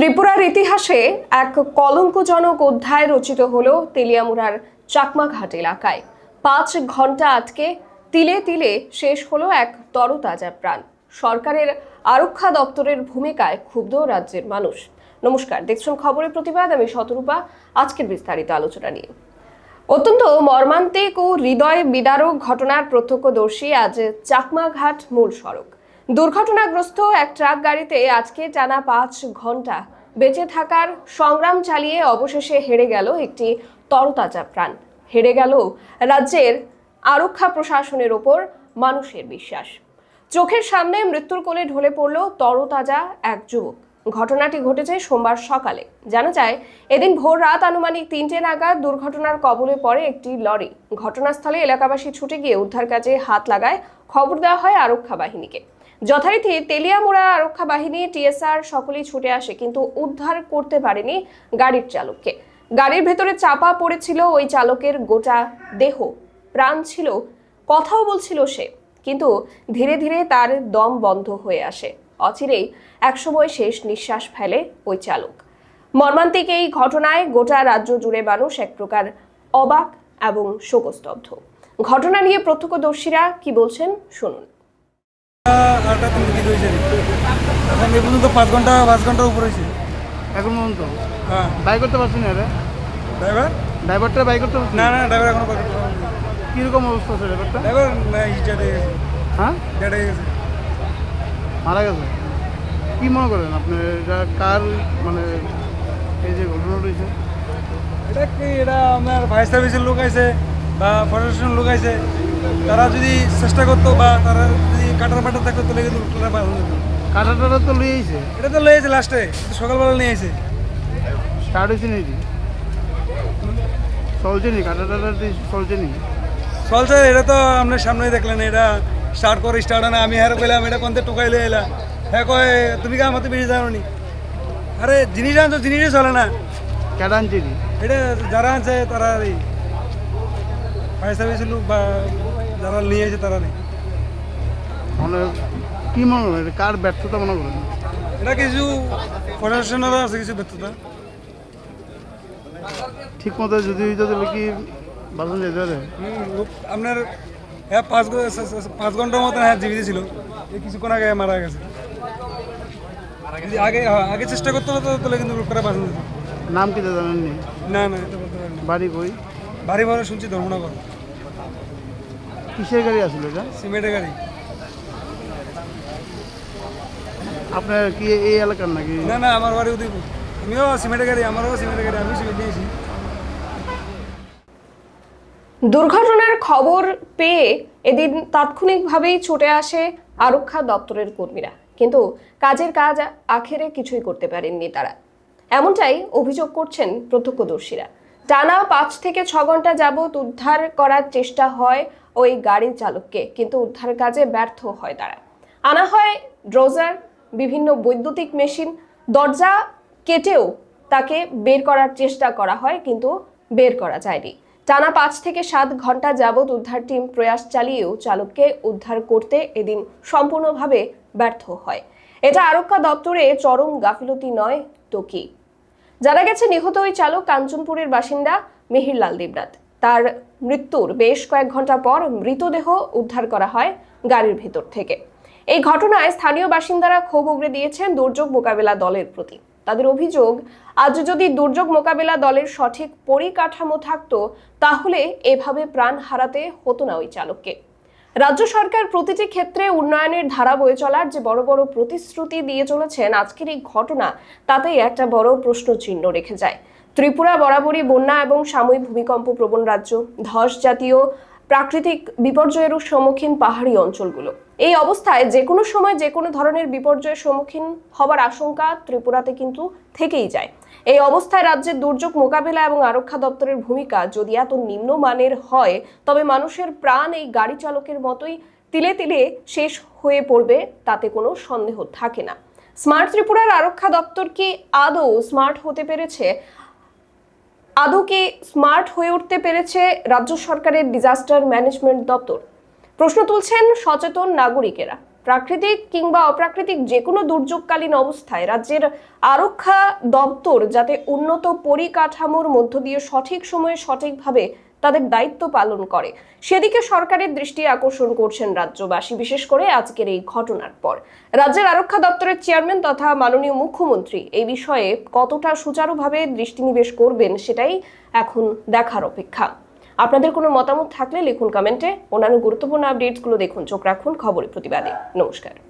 ত্রিপুরার ইতিহাসে এক কলঙ্কজনক অধ্যায় রচিত হল তেলিয়ামুড়ার চাকমাঘাট এলাকায়। পাঁচ ঘণ্টা আটকে তিলে তিলে শেষ হলো এক তরতাজা প্রাণ। সরকারের আরক্ষা দপ্তরের ভূমিকায় ক্ষুব্ধ রাজ্যের মানুষ। নমস্কার, দেখছেন খবরের প্রতিবাদ। আমি শতরূপা। আজকের বিস্তারিত আলোচনা নিয়ে। অত্যন্ত মর্মান্তিক ও হৃদয় বিদারক ঘটনার প্রত্যক্ষদর্শী আজ চাকমাঘাট মূল সড়ক। দুর্ঘটনাগ্রস্ত এক ট্রাক গাড়িতে আজকে টানা পাঁচ ঘণ্টা বেঁচে থাকার সংগ্রাম চালিয়ে অবশেষে হেরে গেল একটি তরতাজা প্রাণ। হেরে গেল রাজ্যের আরক্ষা প্রশাসনের ওপর মানুষের বিশ্বাস। চোখের সামনে মৃত্যুর কোলে ঢলে পড়ল তরতাজা এক যুবক। ঘটনাটি ঘটেছে সোমবার সকালে। জানা যায়, এদিন ভোর রাত আনুমানিক তিনটে নাগাদ দুর্ঘটনার কবলে পড়ে একটি লরি। ঘটনাস্থলে এলাকাবাসী ছুটে গিয়ে উদ্ধার কাজে হাত লাগায় খবর দেওয়া হয় আরক্ষা বাহিনীকে। যথারীতি তেলিয়ামোড়া আরক্ষা বাহিনী, টিএসআর সকলেই ছুটে আসে, কিন্তু উদ্ধার করতে পারেনি গাড়ির চালককে। গাড়ির ভেতরে চাপা পড়েছিল ওই চালকের গোটা দেহ। প্রাণ ছিল, কথাও বলছিল সে, কিন্তু ধীরে ধীরে তার দম বন্ধ হয়ে আসে। অচিরেই একসময় শেষ নিঃশ্বাস ফেলে ওই চালক। মর্মান্তিক এই ঘটনায় গোটা রাজ্য জুড়ে মানুষ এক প্রকার অবাক এবং শোকস্তব্ধ। ঘটনা নিয়ে প্রত্যক্ষদর্শীরা কি বলছেন, শুনুন। আটটা তিন দিকে হয়েছে। এখন এই পর্যন্ত পাঁচ ঘণ্টা পাঁচ ঘণ্টার উপর হয়েছে। এখন পর্যন্ত? হ্যাঁ। বাই করতে পারছি না ড্রাইভার? ড্রাইভারটা বাই করতে পারছি না? না ড্রাইভার এখনও কীরকম অবস্থা আছে ড্রাইভারটা? ড্রাইভার না ডেটে হ্যাঁ ডেটে গেছে। মারা গেছে? কি মনে করেন আপনি? এটা কার মানে এই যে ঘটনা রয়েছে? এটা কি এটা আপনার ফায়ার সার্ভিসের লোক আছে বা প্রশাসনের লোক আছে তারা যদি চেষ্টা করতো বা তারা কাটার কিন্তু তারা ভালো হতো। কাটা টাটা তো লিয়েছে এটা তো লেগেছে লাস্টে সকালবেলা নিয়ে এসে স্টার্ট হয়েছে নাকি? চলছে নি কাটা টাটা চলছে নি চলছে এটা তো আপনার সামনেই দেখলেন এটা স্টার্ট করে স্টার্ট হয় না। আমি হ্যাঁ কইলাম এটা কোনতে টুকাই লয়ে এলাম হ্যাঁ কয় তুমি কে আমার তো বেশি জানো নি আরে জিনিস আনছো জিনিসই চলে না। কেডা আনছে এটা যারা আছে তারা সার্ভিসের লোক বা যারা নিয়ে আছে তারা নেই। মানে কি মনে এটা কার ব্যর্থতা মনে করেন? এটা কিছু প্রশাসনেরও আছে কিছু ব্যর্থতা। ঠিক মতো যদি যদি কি বাসন যেতে পারে? আপনার হ্যাঁ পাঁচ পাঁচ ঘণ্টার মতন হ্যাঁ জীবিত ছিল। এই কিছুক্ষণ আগে মারা গেছে। যদি আগে হ্যাঁ, আগে চেষ্টা করতে হতো তাহলে কিন্তু লোকটা বাঁচানো যেত নাম কি জানেন নি না এটা বলতে পারি না। বাড়ি কই? বাড়ি ভাড়া শুনছি ধর্মনগর। কিসের গাড়ি আসলে এটা? সিমেন্টের গাড়ি। আপনার কি এই এলাকার নাকি? না না আমার বাড়ি উদয়পুর। আমিও সিমেন্টের গাড়ি আমারও সিমেন্টের গাড়ি আমি সিমেন্ট নিয়েছি। দুর্ঘটনার খবর পেয়ে এদিন তাৎক্ষণিকভাবেই ছুটে আসে আরক্ষা দপ্তরের কর্মীরা। কিন্তু কাজের কাজ আখেরে কিছুই করতে পারেননি তারা। এমনটাই অভিযোগ করছেন প্রত্যক্ষদর্শীরা। টানা পাঁচ থেকে ছ ঘণ্টা যাবৎ উদ্ধার করার চেষ্টা হয় ওই গাড়ির চালককে কিন্তু উদ্ধার কাজে ব্যর্থ হয় তারা। আনা হয় ড্রোজার বিভিন্ন বৈদ্যুতিক মেশিন দরজা কেটেও তাকে বের করার চেষ্টা করা হয়, কিন্তু বের করা যায়নি। টানা পাঁচ থেকে সাত ঘণ্টা যাবৎ উদ্ধার টিম প্রয়াস চালিয়েও চালককে উদ্ধার করতে এদিন সম্পূর্ণভাবে ব্যর্থ হয়। এটা আরক্ষা দপ্তরে চরম গাফিলতি নয় তো কি জানা গেছে, নিহত ওই চালক কাঞ্চনপুরের বাসিন্দা মিহিরলাল দেবনাথ। তার মৃত্যুর বেশ কয়েক ঘণ্টা পর মৃতদেহ উদ্ধার করা হয় গাড়ির ভেতর থেকে। এই ঘটনায় স্থানীয় বাসিন্দারা ক্ষোভ উগড়ে দিয়েছেন দুর্যোগ মোকাবেলা দলের প্রতি। তাদের অভিযোগ, আজ যদি দুর্যোগ মোকাবেলা দলের সঠিক পরিকাঠামো থাকতো, তাহলে এভাবে প্রাণ হারাতে হতো না ওই চালককে। রাজ্য সরকার প্রতিটি ক্ষেত্রে উন্নয়নের ধারা বয়ে চলার যে বড় বড় প্রতিশ্রুতি দিয়ে চলেছেন আজকের এই ঘটনা, তাতেই একটা বড় প্রশ্ন চিহ্ন রেখে যায়। ত্রিপুরা, বরাবরই বন্যা এবং সাময়িক ভূমিকম্প প্রবণ রাজ্য। ধস জাতীয় প্রাকৃতিক বিপর্যয়েরও সম্মুখীন পাহাড়ি অঞ্চলগুলো। এই অবস্থায় যে কোনো সময় যে কোনো ধরনের বিপর্যয়ের সম্মুখীন হবার আশঙ্কা ত্রিপুরাতে কিন্তু থেকেই যায়। এই অবস্থায় রাজ্যের দুর্যোগ মোকাবেলা এবং আরক্ষা দপ্তরের ভূমিকা যদি এত নিম্নমানের হয়, তবে মানুষের প্রাণ এই গাড়ি চালকের মতোই তিলে তিলে শেষ হয়ে পড়বে তাতে কোনো সন্দেহ থাকে না। স্মার্ট ত্রিপুরার আরক্ষা দপ্তর কি আদৌ স্মার্ট হতে পেরেছে? আদৌ কি স্মার্ট হয়ে উঠতে পেরেছে রাজ্য সরকারের ডিজাস্টার ম্যানেজমেন্ট দপ্তর? প্রশ্ন তুলছেন সচেতন নাগরিকেরা। প্রাকৃতিক কিংবা অপ্রাকৃতিক যে কোনো দুর্যোগকালীন অবস্থায় রাজ্যের আরক্ষা দপ্তর যাতে উন্নত পরিকাঠামোর মধ্য দিয়ে সঠিক সময়ে সঠিকভাবে তাদের দায়িত্ব পালন করে। সেদিকে সরকারের দৃষ্টি আকর্ষণ করছেন রাজ্যবাসী, বিশেষ করে আজকের এই ঘটনার পর। রাজ্যের আরক্ষা দপ্তরের চেয়ারম্যান তথা মাননীয় মুখ্যমন্ত্রী এই বিষয়ে কতটা সুচারুভাবে দৃষ্টিনিবেশ করবেন সেটাই এখন দেখার অপেক্ষা। আপনাদের কোনো মতামত থাকলে লিখুন কমেন্টে। অন্যান্য গুরুত্বপূর্ণ আপডেটসগুলো দেখুন। চোখ রাখুন খবরের প্রতিবাদে। নমস্কার।